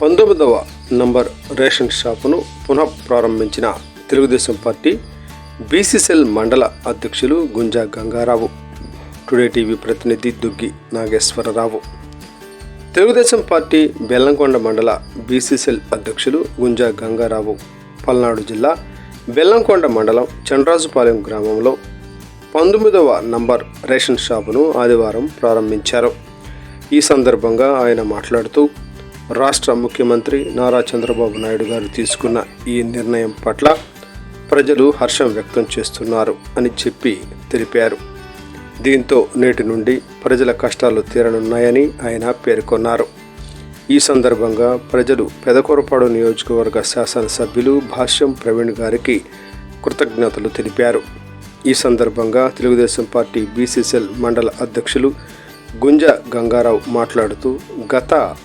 పంతొమ్మిదవ number ration షాపును పునః ప్రారంభించిన తెలుగుదేశం పార్టీ బీసీసెల్ మండల అధ్యక్షులు గుంజా గంగారావు. టుడే టీవీ ప్రతినిధి దుగ్గి నాగేశ్వరరావు. తెలుగుదేశం పార్టీ బెల్లంకొండ మండల బీసీసీఎల్ అధ్యక్షులు గుంజా గంగారావు. పల్నాడు జిల్లా బెల్లంకొండ మండలం చండ్రాజుపాలెం గ్రామంలో పంతొమ్మిదవ నంబర్ రేషన్ షాపును ఆదివారం ప్రారంభించారు. ఈ సందర్భంగా ఆయన మాట్లాడుతూ రాష్ట్ర ముఖ్యమంత్రి నారా చంద్రబాబు నాయుడు గారు తీసుకున్న ఈ నిర్ణయం పట్ల ప్రజలు హర్షం వ్యక్తం చేస్తున్నారు అని చెప్పి తెలిపారు. దీంతో నేటి నుండి ప్రజల కష్టాలు తీరనున్నాయని ఆయన పేర్కొన్నారు. ఈ సందర్భంగా ప్రజలు పెదకొరపాడు నియోజకవర్గ శాసనసభ్యులు భాష్యం ప్రవీణ్ గారికి కృతజ్ఞతలు తెలిపారు. ఈ సందర్భంగా తెలుగుదేశం పార్టీ బీసీసీఎల్ మండల అధ్యక్షులు గుంజ గంగారావు మాట్లాడుతూ గత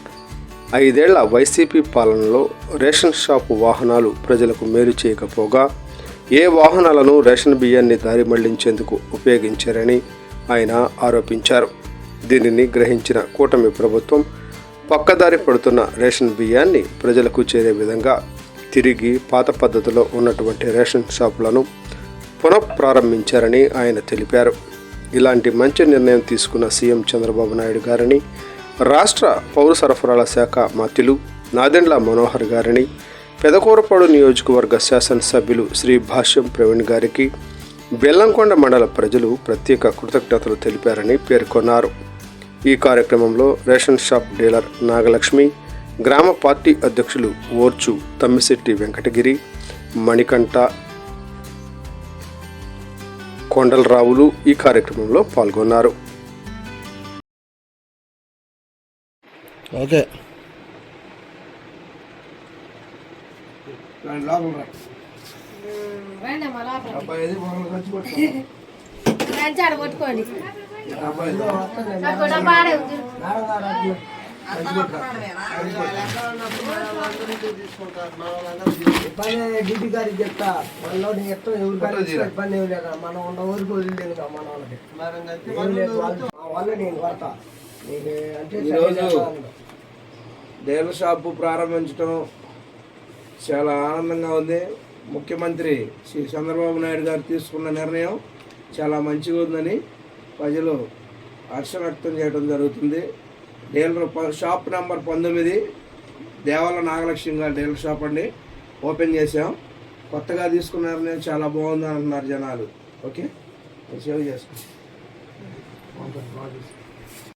ఐదేళ్ళ వైసీపీ పాలనలో రేషన్ షాపు వాహనాలు ప్రజలకు మేలు చేయకపోగా ఏ వాహనాలను రేషన్ బియ్యాన్ని దారి మళ్ళించేందుకు ఉపయోగించారని ఆయన ఆరోపించారు. దీనిని గ్రహించిన కూటమి ప్రభుత్వం పక్కదారి పడుతున్న రేషన్ బియ్యాన్ని ప్రజలకు చేరే విధంగా తిరిగి పాత పద్ధతిలో ఉన్నటువంటి రేషన్ షాపులను పునఃప్రారంభించారని ఆయన తెలిపారు. ఇలాంటి మంచి నిర్ణయం తీసుకున్న సీఎం చంద్రబాబు నాయుడు గారిని రాష్ట్ర పౌర సరఫరాల శాఖ మంత్రులు నాదెండ్ల మనోహర్ గారిని పెదకూరపాడు నియోజకవర్గ శాసనసభ్యులు శ్రీ భాష్యం ప్రవీణ్ గారికి బెల్లంకొండ మండల ప్రజలు ప్రత్యేక కృతజ్ఞతలు తెలిపారని పేర్కొన్నారు. ఈ కార్యక్రమంలో రేషన్ షాప్ డీలర్ నాగలక్ష్మి గ్రామ పార్టీ అధ్యక్షులు ఓర్చు తమ్మిశెట్టి వెంకటగిరి మణికంఠ కొండలరావులు ఈ కార్యక్రమంలో పాల్గొన్నారు. లంచాడు కొట్టుకోండి డ్యూటీ గారికి చెప్తా మనలో ఇష్టం ఇబ్బంది ఏమి లేదు మనం ఉన్న ఊరికి వదిలేదు కదా మన వాళ్ళకి వాళ్ళు- నేను కొడతా నీకు అంటే డేల షాపు ప్రారంభించడం చాలా ఆనందంగా ఉంది. ముఖ్యమంత్రి శ్రీ చంద్రబాబు నాయుడు గారు తీసుకున్న నిర్ణయం చాలా మంచిగా ఉందని ప్రజలు హర్షం వ్యక్తం చేయడం జరుగుతుంది. డీలర్ షాప్ నెంబర్ పంతొమ్మిది దేవాల నాగలక్ష్మి గారి డీలర్ షాప్ అండి. ఓపెన్ చేసాం కొత్తగా తీసుకున్న నిర్ణయం చాలా బాగుంది అంటున్నారు జనాలు. ఓకే? సేవ్ చేసుకో